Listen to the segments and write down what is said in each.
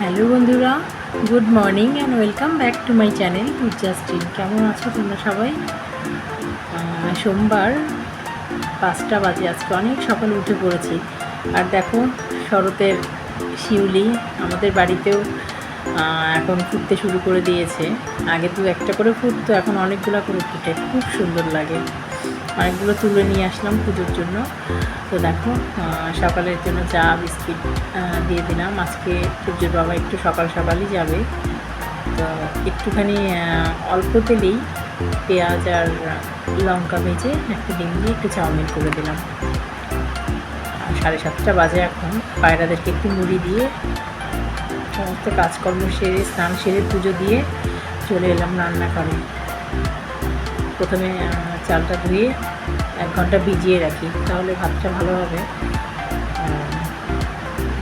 Hello বন্ধুরা, good morning and welcome back to my channel Justin কেমন আছো তোমরা সবাই? সোমবার পাঁচটা বাজে, আজকে অনেক সকালে উঠে পড়েছি। আর দেখো, শরতের শিউলি আমাদের বাড়িতেও এখন ফুটতে শুরু করে দিয়েছে। আগে দু একটা করে ফুটতো, এখন অনেকগুলো করে ফুটে, খুব সুন্দর লাগে। অনেকগুলো তুলে নিয়ে আসলাম পুজোর জন্য। তো দেখো সকালের জন্য চা, বিস্কিট দিয়ে দিলাম। আজকে সূর্যের বাবা একটু সকাল সকালই যাবে। তো একটুখানি অল্প তেলেই পেঁয়াজ আর লঙ্কা ভেজে একটা ডিম দিয়ে একটু চাউমিন করে দিলাম। সাড়ে সাতটা বাজে এখন। পায়রাদেরকে একটু মুড়ি দিয়ে সমস্ত কাজকর্ম সেরে, স্নান সেরে পুজো দিয়ে চলে এলাম রান্নাঘরে। প্রথমে চালটা ধুয়ে এক ঘণ্টা ভিজিয়ে রাখি, তাহলে ভাতটা ভালো হবে।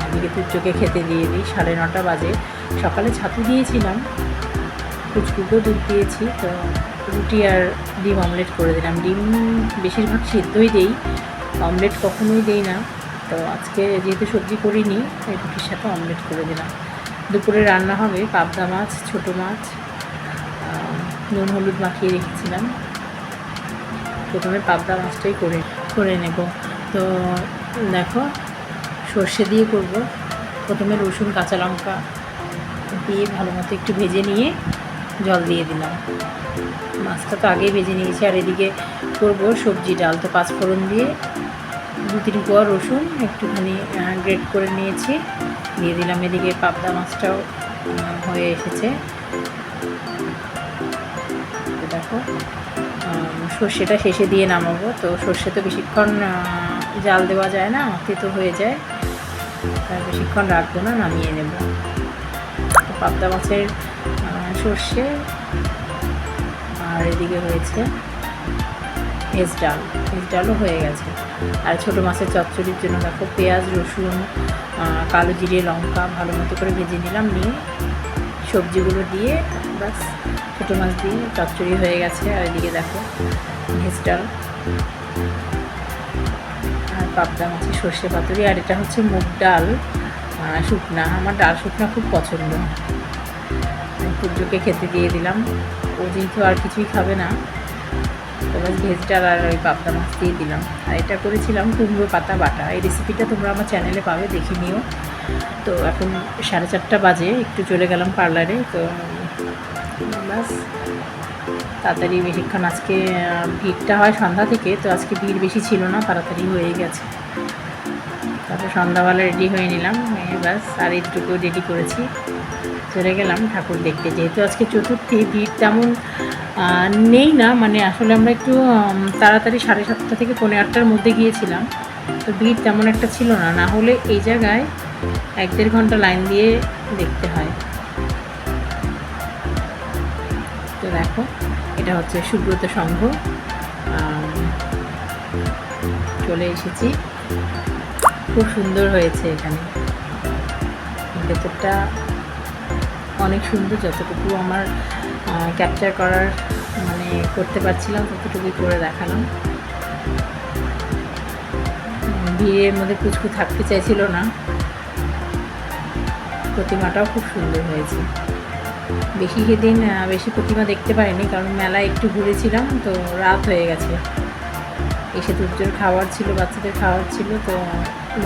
এদিকে তুচ্চোকে খেতে দিয়ে দিই, সাড়ে নটা বাজে। সকালে ছাতু দিয়েছিলাম কুচকুকেও দুধ দিয়েছি, তো রুটি আর ডিম অমলেট করে দিলাম। ডিম বেশিরভাগ সিদ্ধই দেই, অমলেট কখনোই দেই না। তো আজকে যেহেতু সবজি করিনি তাই রুটির সাথে অমলেট করে দিলাম। দুপুরে রান্না হবে পাবদা মাছ, ছোটো মাছ নুন, হলুদ মাখিয়ে রেখেছিলাম। প্রথমে পাবদা মাছটাই করে করে নেব। তো দেখো, সর্ষে দিয়ে করব। প্রথমে রসুন, কাঁচা লঙ্কা দিয়ে ভালো মতো একটু ভেজে নিয়ে জল দিয়ে দিলাম। মাছটা তো আগেই ভেজে নিয়েছি, আর এদিকে করব সবজি ডাল। তো পাঁচফোড়ন দিয়ে দু তিন কোয়া রসুন একটুখানি গ্রেট করে নিয়েছি। দিয়ে দিলাম এদিকে পাবদা মাছটাও হয়ে এসেছে। দেখো। সর্ষেটা শেষে দিয়ে নামাবো। তো সর্ষে তো বেশিক্ষণ জাল দেওয়া যায় না তেতো হয়ে যায়। তাই বেশিক্ষণ রাখব না, নামিয়ে নেব। তো পাবদা মাছের সর্ষে, আর এদিকে হয়েছে ভেজ ডাল। ভেজ ডালও হয়ে গেছে। আর ছোটো মাছের চচ্চড়ির জন্য দেখো পেঁয়াজ, রসুন কালো জিরে, লঙ্কা ভালো মতো করে ভেজে নিলাম, নিয়ে সবজিগুলো দিয়ে বাস, ছোটো মাছ দিয়ে চচ্চড়ি হয়ে গেছে, আর এদিকে দেখো ভেজ ডাল আর পাবদা মাছের সর্ষে পাতুরি, আর এটা হচ্ছে মুগ ডাল শুকনা। আমার ডাল শুকনা খুব পছন্দ। সূর্যকে খেতে দিয়ে দিলাম। ও যেহেতু আর কিছুই খাবে না, তো বাস ভেজ ডাল আর ওই পাবদা মাছ দিয়ে দিলাম। আর এটা করেছিলাম কুমড়ো পাতা বাটা। এই রেসিপিটা তোমরা আমার চ্যানেলে পাবে, দেখে নিও। তো এখন সাড়ে চারটা বাজে, একটু চলে গেলাম পার্লারে তো বাস তাড়াতাড়ি বেশিক্ষণ আজকে ভিড়টা হয় সন্ধ্যা থেকে, তো আজকে ভিড় বেশি ছিল না, তাড়াতাড়ি হয়ে গেছে। তারপর সন্ধ্যাবেলা রেডি হয়ে নিলাম বাস আর এইটুকু রেডি করেছি। চলে গেলাম ঠাকুর দেখতে। যেহেতু আজকে চতুর্থী, ভিড় তেমন নেই না মানে আসলে আমরা একটু তাড়াতাড়ি সাড়ে সাতটা থেকে পৌনে আটটার মধ্যে গিয়েছিলাম, তো ভিড় তেমন একটা ছিল না। না হলে এই জায়গায় এক দেড় ঘণ্টা লাইন দিয়ে দেখতে হয়। তো দেখো, এটা হচ্ছে সুব্রত সংঘ। চলে এসেছি। খুব সুন্দর হয়েছে এখানে। ভেতরটা অনেক সুন্দর, যতটুকু আমার ক্যাপচার করার মানে করতে পারছিলাম, ততটুকুই করে দেখালাম। বিয়ের মধ্যে কুচকু থাকতে চাইছিল না। প্রতিমাটাও খুব সুন্দর হয়েছে। বেশি সেদিন বেশি প্রতিমা দেখতে পারিনি কারণ মেলায় একটু ঘুরেছিলাম, তো রাত হয়ে গেছে। এসে দুর্যোর খাবার ছিল, বাচ্চাদের খাবার ছিল, তো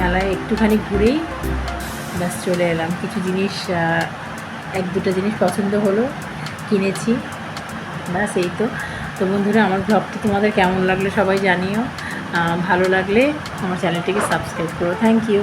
মেলায় একটুখানি ঘুরেই ব্যাস চলে এলাম। কিছু জিনিস এক দুটো জিনিস পছন্দ হলো, কিনেছি। ব্যাস এই তো। তো বন্ধুরা, আমার ব্লগটা তোমাদের কেমন লাগল সবাই জানিও। ভালো লাগলে আমার চ্যানেলটিকে সাবস্ক্রাইব করো। Thank you